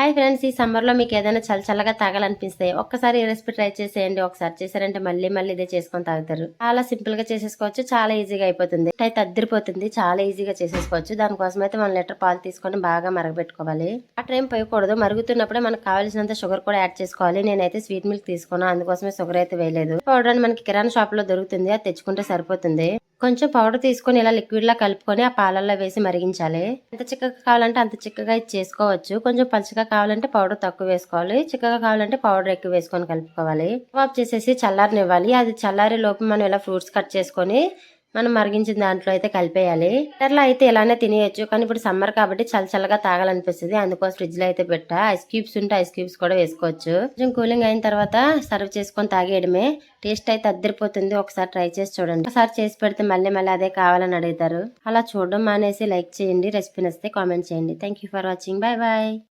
Hi friends ఈ సమ్మర్లో మీకు ఏదైనా చల్ల చల్లగా తాగాలనిపిస్తే ఒక్కసారి ఈ రెసిపీ ట్రై చేసేయండి. ఒకసారి చేశారంటే మళ్ళీ మళ్ళీ ఇదే చేసుకొని తాగుతారు. చాలా సింపుల్గా చేసేసుకోవచ్చు చాలా ఈజీగా అయిపోతుంది. అయితే అద్దరిపోతుంది చాలా ఈజీగా చేసేసుకోవచ్చు. దానికోసం అయితే వన్ లీటర్ పాలు తీసుకొని బాగా మరగబెట్టుకోవాలి. ఆ టైం పోయకూడదు మరుగుతున్నప్పుడే మనకు కావాల్సినంత షుగర్ కూడా యాడ్ చేసుకోవాలి. నేనైతే స్వీట్ మిల్క్ తీసుకున్నాను అందుకోసమే షుగర్ అయితే వేయలేదు. పౌడర్ అని మనకి కిరాణా షాప్లో దొరుకుతుంది అది తెచ్చుకుంటే సరిపోతుంది. కొంచెం పౌడర్ తీసుకొని ఇలా లిక్విడ్లా కలుపుకొని ఆ పాలల్లో వేసి మరిగించాలి. ఎంత చిక్కగా కావాలంటే అంత చిక్కగా ఇది చేసుకోవచ్చు. కొంచెం పలుచగా కావాలంటే పౌడర్ తక్కువ వేసుకోవాలి. చిక్కగా కావాలంటే పౌడర్ ఎక్కువ వేసుకొని కలుపుకోవాలి. ఆఫ్ చేసేసి చల్లారనివ్వాలి. అది చల్లారే లోపు మనం ఇలా ఫ్రూట్స్ కట్ చేసుకొని మనం మరిగించిన దాంట్లో అయితే కలిపేయాలి. ఇటర్లో అయితే ఇలానే తినేయచ్చు కానీ ఇప్పుడు సమ్మర్ కాబట్టి చల్ల చల్లగా తాగాలనిపిస్తుంది. అందుకోసం ఫ్రిడ్జ్లో అయితే పెట్టా. ఐస్ క్యూబ్స్ ఉంటే ఐస్ క్యూబ్స్ కూడా వేసుకోవచ్చు. కొంచెం కూలింగ్ అయిన తర్వాత సర్వ్ చేసుకొని తాగేయడమే. టేస్ట్ అయితే అద్దరిపోతుంది. ఒకసారి ట్రై చేసి చూడండి. ఒకసారి చేసి పెడితే మళ్ళీ మళ్ళీ అదే కావాలని అడుగుతారు. అలా చూడడం మానేసి లైక్ చేయండి. రెసిపీ నచ్చితే కామెంట్ చేయండి. Thank for watching bye bye